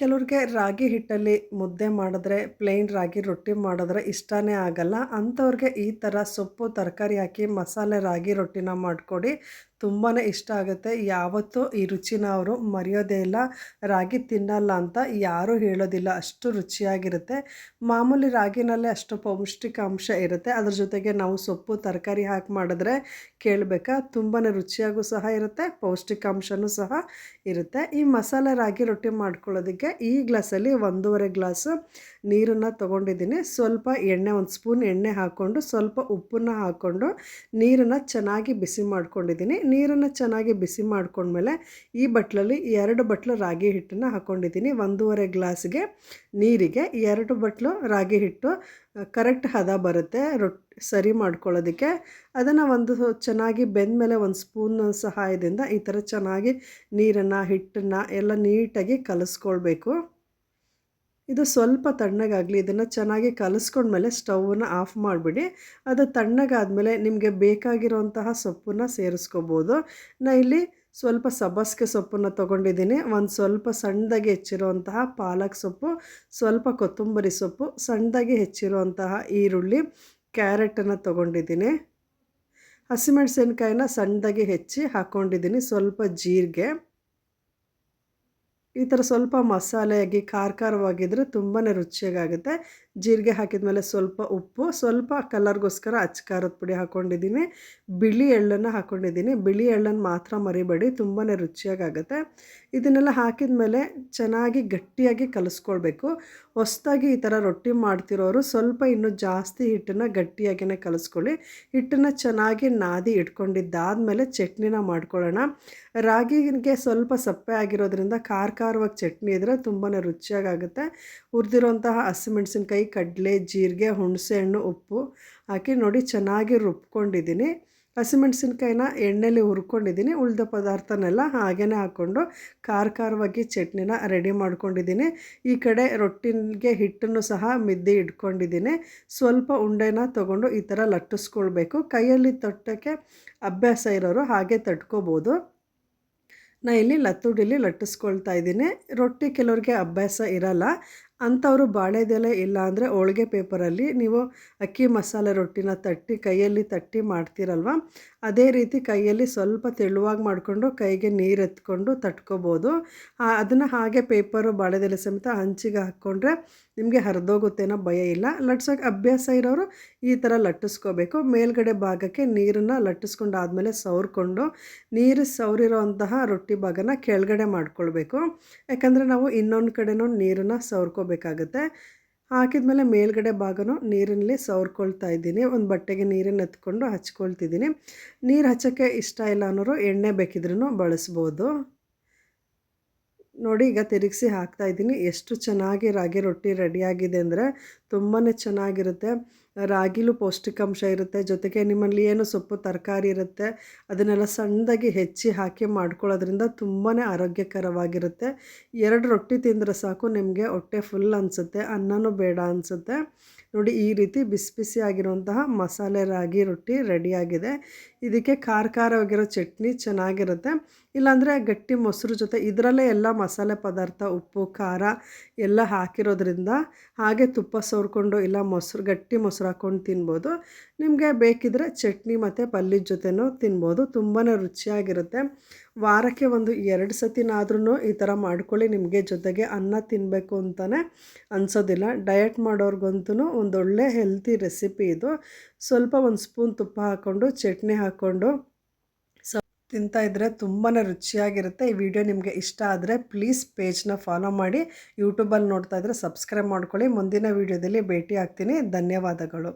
ಕೆಲವ್ರಿಗೆ ರಾಗಿ ಹಿಟ್ಟಲ್ಲಿ ಮುದ್ದೆ ಮಾಡಿದ್ರೆ ಪ್ಲೇನ್ ರಾಗಿ ರೊಟ್ಟಿ ಮಾಡಿದ್ರೆ ಇಷ್ಟನೇ ಆಗಲ್ಲ. ಅಂಥವ್ರಿಗೆ ಈ ಥರ ಸೊಪ್ಪು, ತರಕಾರಿ ಹಾಕಿ ಮಸಾಲೆ ರಾಗಿ ರೊಟ್ಟಿನ ಮಾಡಿಕೊಡಿ ತುಂಬಾ ಇಷ್ಟ ಆಗುತ್ತೆ. ಯಾವತ್ತೂ ಈ ರುಚಿನ ಅವರು ಮರೆಯೋದೇ ಇಲ್ಲ. ರಾಗಿ ತಿನ್ನಲ್ಲ ಅಂತ ಯಾರೂ ಹೇಳೋದಿಲ್ಲ. ಅಷ್ಟು ರುಚಿಯಾಗಿರುತ್ತೆ. ಮಾಮೂಲಿ ರಾಗಿನಲ್ಲೇ ಅಷ್ಟು ಪೌಷ್ಟಿಕಾಂಶ ಇರುತ್ತೆ. ಅದ್ರ ಜೊತೆಗೆ ನಾವು ಸೊಪ್ಪು, ತರಕಾರಿ ಹಾಕಿ ಮಾಡಿದ್ರೆ ಕೇಳಬೇಕಾ? ತುಂಬಾ ರುಚಿಯಾಗೂ ಸಹ ಇರುತ್ತೆ, ಪೌಷ್ಟಿಕಾಂಶನೂ ಸಹ ಇರುತ್ತೆ. ಈ ಮಸಾಲೆ ರಾಗಿ ರೊಟ್ಟಿ ಮಾಡ್ಕೊಳ್ಳೋದಕ್ಕೆ ಈ ಗ್ಲಾಸಲ್ಲಿ ಒಂದೂವರೆ ಗ್ಲಾಸು ನೀರನ್ನು ತೊಗೊಂಡಿದ್ದೀನಿ. ಸ್ವಲ್ಪ ಎಣ್ಣೆ, ಒಂದು ಸ್ಪೂನ್ ಎಣ್ಣೆ ಹಾಕ್ಕೊಂಡು, ಸ್ವಲ್ಪ ಉಪ್ಪನ್ನು ಹಾಕ್ಕೊಂಡು ನೀರನ್ನು ಚೆನ್ನಾಗಿ ಬಿಸಿ ಮಾಡ್ಕೊಂಡಿದ್ದೀನಿ. ನೀರನ್ನು ಚೆನ್ನಾಗಿ ಬಿಸಿ ಮಾಡ್ಕೊಂಡ್ಮೇಲೆ ಈ ಬಟ್ಲಲ್ಲಿ ಎರಡು ಬಟ್ಲು ರಾಗಿ ಹಿಟ್ಟನ್ನು ಹಾಕ್ಕೊಂಡಿದ್ದೀನಿ ಒಂದೂವರೆ ಗ್ಲಾಸ್ಗೆ ನೀರಿಗೆ ಎರಡು ಬಟ್ಲು ರಾಗಿ ಹಿಟ್ಟು ಕರೆಕ್ಟ್ ಹದ ಬರುತ್ತೆ ರೊಟ್ಟಿ ಸರಿ ಮಾಡ್ಕೊಳ್ಳೋದಕ್ಕೆ. ಅದನ್ನು ಒಂದು ಚೆನ್ನಾಗಿ ಬೆಂದ ಮೇಲೆ ಒಂದು ಸ್ಪೂನ್ ಸಹಾಯದಿಂದ ಈ ಥರ ಚೆನ್ನಾಗಿ ನೀರನ್ನು, ಹಿಟ್ಟನ್ನು ಎಲ್ಲ ನೀಟಾಗಿ ಕಲಿಸ್ಕೊಳ್ಬೇಕು. ಇದು ಸ್ವಲ್ಪ ತಣ್ಣಗಾಗಲಿ, ಇದನ್ನು ಚೆನ್ನಾಗಿ ಕಲಿಸ್ಕೊಂಡ್ಮೇಲೆ ಸ್ಟವನ್ನು ಆಫ್ ಮಾಡಿಬಿಡಿ. ಅದು ತಣ್ಣಗಾದಮೇಲೆ ನಿಮಗೆ ಬೇಕಾಗಿರುವಂತಹ ಸೊಪ್ಪನ್ನು ಸೇರಿಸ್ಕೋಬೋದು. ನಾ, ಇಲ್ಲಿ ಸ್ವಲ್ಪ ಸಬ್ಬಸಿಗೆ ಸೊಪ್ಪನ್ನು ತೊಗೊಂಡಿದ್ದೀನಿ. ಒಂದು ಸ್ವಲ್ಪ ಸಣ್ಣದಾಗಿ ಹೆಚ್ಚಿರುವಂತಹ ಪಾಲಕ್ ಸೊಪ್ಪು, ಸ್ವಲ್ಪ ಕೊತ್ತಂಬರಿ ಸೊಪ್ಪು, ಸಣ್ಣದಾಗಿ ಹೆಚ್ಚಿರುವಂತಹ ಈರುಳ್ಳಿ, ಕ್ಯಾರೆಟನ್ನು ತೊಗೊಂಡಿದ್ದೀನಿ. ಹಸಿಮೆಣಸಿನ್ಕಾಯಿನ ಸಣ್ಣದಾಗಿ ಹೆಚ್ಚಿ ಹಾಕ್ಕೊಂಡಿದ್ದೀನಿ ಸ್ವಲ್ಪ ಜೀರಿಗೆ. ಈ ಥರ ಸ್ವಲ್ಪ ಮಸಾಲೆಯಾಗಿ, ಖಾರ ಖಾರವಾಗಿದ್ದರೆ ತುಂಬಾ ರುಚಿಯಾಗುತ್ತೆ ಜೀರಿಗೆ ಹಾಕಿದ ಮೇಲೆ ಸ್ವಲ್ಪ ಉಪ್ಪು, ಸ್ವಲ್ಪ ಕಲರ್ಗೋಸ್ಕರ ಅಚ್ಚ ಖಾರದ ಪುಡಿ ಹಾಕ್ಕೊಂಡಿದ್ದೀನಿ ಬಿಳಿ ಎಳ್ಳನ್ನು ಹಾಕ್ಕೊಂಡಿದ್ದೀನಿ ಬಿಳಿ ಎಳ್ಳನ್ನು ಮಾತ್ರ ಮರಿಬೇಡಿ ತುಂಬಾ ರುಚಿಯಾಗುತ್ತೆ ಇದನ್ನೆಲ್ಲ ಹಾಕಿದ ಮೇಲೆ ಚೆನ್ನಾಗಿ ಗಟ್ಟಿಯಾಗಿ ಕಲಿಸ್ಕೊಳ್ಬೇಕು. ಹೊಸ್ದಾಗಿ ಈ ಥರ ರೊಟ್ಟಿ ಮಾಡ್ತಿರೋರು ಸ್ವಲ್ಪ ಇನ್ನೂ ಜಾಸ್ತಿ ಹಿಟ್ಟನ್ನು ಗಟ್ಟಿಯಾಗಿಯೇ ಕಲಿಸ್ಕೊಳ್ಳಿ. ಹಿಟ್ಟನ್ನು ಚೆನ್ನಾಗಿ ನಾದಿ ಇಟ್ಕೊಂಡಿದ್ದಾದಮೇಲೆ ಚಟ್ನಿನ ಮಾಡ್ಕೊಳ್ಳೋಣ. ರಾಗಿಗೆ ಸ್ವಲ್ಪ ಸಪ್ಪೆ ಆಗಿರೋದ್ರಿಂದ ಖಾರ ಖಾರವಾಗಿ ಚಟ್ನಿ ಇದ್ದರೆ ತುಂಬಾ ರುಚಿಯಾಗುತ್ತೆ ಹುರಿದಿರೋಂತಹ ಹಸಿಮೆಣ್ಸಿನ್ಕಾಯಿ ಕಡಲೆ, ಜೀರಿಗೆ ಹುಣಸೆಹಣ್ಣು ಉಪ್ಪು ಹಾಕಿ ನೋಡಿ ಚೆನ್ನಾಗಿ ರುಬ್ಕೊಂಡಿದ್ದೀನಿ. ಹಸಿಮೆಣ್ಸಿನ್ಕಾಯಿನ ಎಣ್ಣೆಲಿ ಹುರ್ಕೊಂಡಿದ್ದೀನಿ. ಉಳಿದ ಪದಾರ್ಥನೆಲ್ಲ ಹಾಗೇ ಹಾಕ್ಕೊಂಡು ಖಾರ ಖಾರವಾಗಿ ಚಟ್ನಿನ ರೆಡಿ ಮಾಡ್ಕೊಂಡಿದ್ದೀನಿ. ಈ ಕಡೆ ರೊಟ್ಟಿಗೆ ಹಿಟ್ಟನ್ನು ಸಹ ಮಿದ್ದಿ ಇಟ್ಕೊಂಡಿದ್ದೀನಿ. ಸ್ವಲ್ಪ ಉಂಡೆನ ತೊಗೊಂಡು ಈ ಥರ ಲಟ್ಟಿಸ್ಕೊಳ್ಬೇಕು. ಕೈಯಲ್ಲಿ ತಟ್ಟೋಕ್ಕೆ ಅಭ್ಯಾಸ ಇರೋರು ಹಾಗೆ ತಟ್ಕೋಬೋದು. ನಾನು ಇಲ್ಲಿ ಲತ್ತುಡಿಲಿ ಲಟ್ಟಿಸ್ಕೊಳ್ತಾ ಇದ್ದೀನಿ. ರೊಟ್ಟಿ ಕೆಲವ್ರಿಗೆ ಅಭ್ಯಾಸ ಇರಲ್ಲ. ಅಂಥವರು ಬಾಳೆದೆಲೆ ಇಲ್ಲ ಅಂದರೆ ಹೋಳಿಗೆ ಪೇಪರಲ್ಲಿ ನೀವು ಅಕ್ಕಿ ಮಸಾಲೆ ರೊಟ್ಟಿನ ತಟ್ಟಿ ಕೈಯಲ್ಲಿ ತಟ್ಟಿ ಮಾಡ್ತೀರಲ್ವ? ಅದೇ ರೀತಿ ಕೈಯಲ್ಲಿ ಸ್ವಲ್ಪ ತೆಳುವಾಗಿ ಮಾಡಿಕೊಂಡು ಕೈಗೆ ನೀರು ಎತ್ಕೊಂಡು ತಟ್ಕೋಬೋದು. ಅದನ್ನು ಹಾಗೆ ಪೇಪರು ಬಾಳೆದೆಲೆ ಸಮೇತ ಹಂಚಿಗೆ ಹಾಕ್ಕೊಂಡ್ರೆ ನಿಮಗೆ ಹರಿದೋಗುತ್ತೇನೋ ಭಯ ಇಲ್ಲ. ಲಟ್ಸೋಕೆ ಅಭ್ಯಾಸ ಇರೋರು ಈ ಥರ ಲಟ್ಟಿಸ್ಕೋಬೇಕು. ಮೇಲ್ಗಡೆ ಭಾಗಕ್ಕೆ ನೀರನ್ನು ಲಟ್ಟಿಸ್ಕೊಂಡು ಆದಮೇಲೆ ಸವರ್ಕೊಂಡು ನೀರು ಸವರಿರೋ ಅಂತಹ ರೊಟ್ಟಿ ಭಾಗನ ಕೆಳಗಡೆ ಮಾಡ್ಕೊಳ್ಬೇಕು. ಯಾಕಂದರೆ ನಾವು ಇನ್ನೊಂದು ಕಡೆನೂ ನೀರನ್ನು ಸವರ್ಕೋಬೇಕಾಗತ್ತೆ ಹಾಕಿದ್ಮೇಲೆ ಮೇಲ್ಗಡೆ ಭಾಗನೂ ನೀರಿನಲ್ಲಿ ಸವರ್ಕೊಳ್ತಾ ಇದ್ದೀನಿ. ಒಂದು ಬಟ್ಟೆಗೆ ನೀರನ್ನು ಎತ್ಕೊಂಡು ಹಚ್ಕೊಳ್ತಿದ್ದೀನಿ. ನೀರು ಹಚ್ಚೋಕ್ಕೆ ಇಷ್ಟ ಇಲ್ಲ ಅನ್ನೋರು ಎಣ್ಣೆ ಬೇಕಿದ್ರೂ ಬಳಸ್ಬೋದು. ನೋಡಿ ಈಗ ತಿರುಗಿಸಿ ಹಾಕ್ತಾ ಇದ್ದೀನಿ. ಎಷ್ಟು ಚೆನ್ನಾಗಿ ರಾಗಿ ರೊಟ್ಟಿ ರೆಡಿಯಾಗಿದೆ ಅಂದರೆ ತುಂಬಾ ಚೆನ್ನಾಗಿರುತ್ತೆ. ರಾಗಿಲೂ ಪೌಷ್ಟಿಕಾಂಶ ಇರುತ್ತೆ. ಜೊತೆಗೆ ನಿಮ್ಮಲ್ಲಿ ಏನು ಸೊಪ್ಪು, ತರಕಾರಿ ಇರುತ್ತೆ, ಅದನ್ನೆಲ್ಲ ಸಣ್ಣದಾಗಿ ಹೆಚ್ಚಿ ಹಾಕಿ ಮಾಡ್ಕೊಳ್ಳೋದ್ರಿಂದ ತುಂಬಾ ಆರೋಗ್ಯಕರವಾಗಿರುತ್ತೆ. ಎರಡು ರೊಟ್ಟಿ ತಿಂದರೆ ಸಾಕು, ನಿಮಗೆ ಹೊಟ್ಟೆ ಫುಲ್ ಅನಿಸುತ್ತೆ, ಅನ್ನನೂ ಬೇಡ ಅನಿಸುತ್ತೆ. ನೋಡಿ, ಈ ರೀತಿ ಬಿಸಿ ಬಿಸಿ ಆಗಿರುವಂತಹ ಮಸಾಲೆ ರಾಗಿ ರೊಟ್ಟಿ ರೆಡಿಯಾಗಿದೆ. ಇದಕ್ಕೆ ಖಾರ ಖಾರವಾಗಿರೋ ಚಟ್ನಿ ಚೆನ್ನಾಗಿರುತ್ತೆ. ಇಲ್ಲಾಂದರೆ ಗಟ್ಟಿ ಮೊಸರು ಜೊತೆ ಇದರಲ್ಲೇ ಎಲ್ಲ ಮಸಾಲೆ ಪದಾರ್ಥ, ಉಪ್ಪು, ಖಾರ ಎಲ್ಲ ಹಾಕಿರೋದ್ರಿಂದ ಹಾಗೆ ತುಪ್ಪ ಸೋರ್ಕೊಂಡು ಇಲ್ಲ ಮೊಸರು, ಗಟ್ಟಿ ಮೊಸರು ಹಾಕ್ಕೊಂಡು ತಿನ್ಬೋದು. ನಿಮಗೆ ಬೇಕಿದ್ರೆ ಚಟ್ನಿ ಮತ್ತು ಪಲ್ಯದ ಜೊತೆನೂ ತಿನ್ಬೋದು. ತುಂಬಾ ರುಚಿಯಾಗಿರುತ್ತೆ. ವಾರಕ್ಕೆ ಒಂದು ಎರಡು ಸತಿನಾದ್ರೂ ಈ ಥರ ಮಾಡ್ಕೊಳ್ಳಿ. ನಿಮಗೆ ಜೊತೆಗೆ ಅನ್ನ ತಿನ್ನಬೇಕು ಅಂತಲೇ ಅನಿಸೋದಿಲ್ಲ. ಡಯಟ್ ಮಾಡೋರ್ಗಂತೂ ಒಂದೊಳ್ಳೆ ಹೆಲ್ತಿ ರೆಸಿಪಿ ಇದು. ಸ್ವಲ್ಪ ಒಂದು ಸ್ಪೂನ್ ತುಪ್ಪ ಹಾಕ್ಕೊಂಡು ಚಟ್ನಿ ಹಾಕ್ಕೊಂಡು ತಿಂತಾ ಇದ್ದರೆ ತುಂಬಾ ರುಚಿಯಾಗಿರುತ್ತೆ. ಈ ವಿಡಿಯೋ ನಿಮಗೆ ಇಷ್ಟ ಆದರೆ ಪ್ಲೀಸ್ ಪೇಜ್ನ ಫಾಲೋ ಮಾಡಿ. ಯೂಟ್ಯೂಬಲ್ಲಿ ನೋಡ್ತಾ ಇದ್ದರೆ ಸಬ್ಸ್ಕ್ರೈಬ್ ಮಾಡ್ಕೊಳ್ಳಿ. ಮುಂದಿನ ವೀಡಿಯೋದಲ್ಲಿ ಭೇಟಿ ಆಗ್ತೀನಿ. ಧನ್ಯವಾದಗಳು.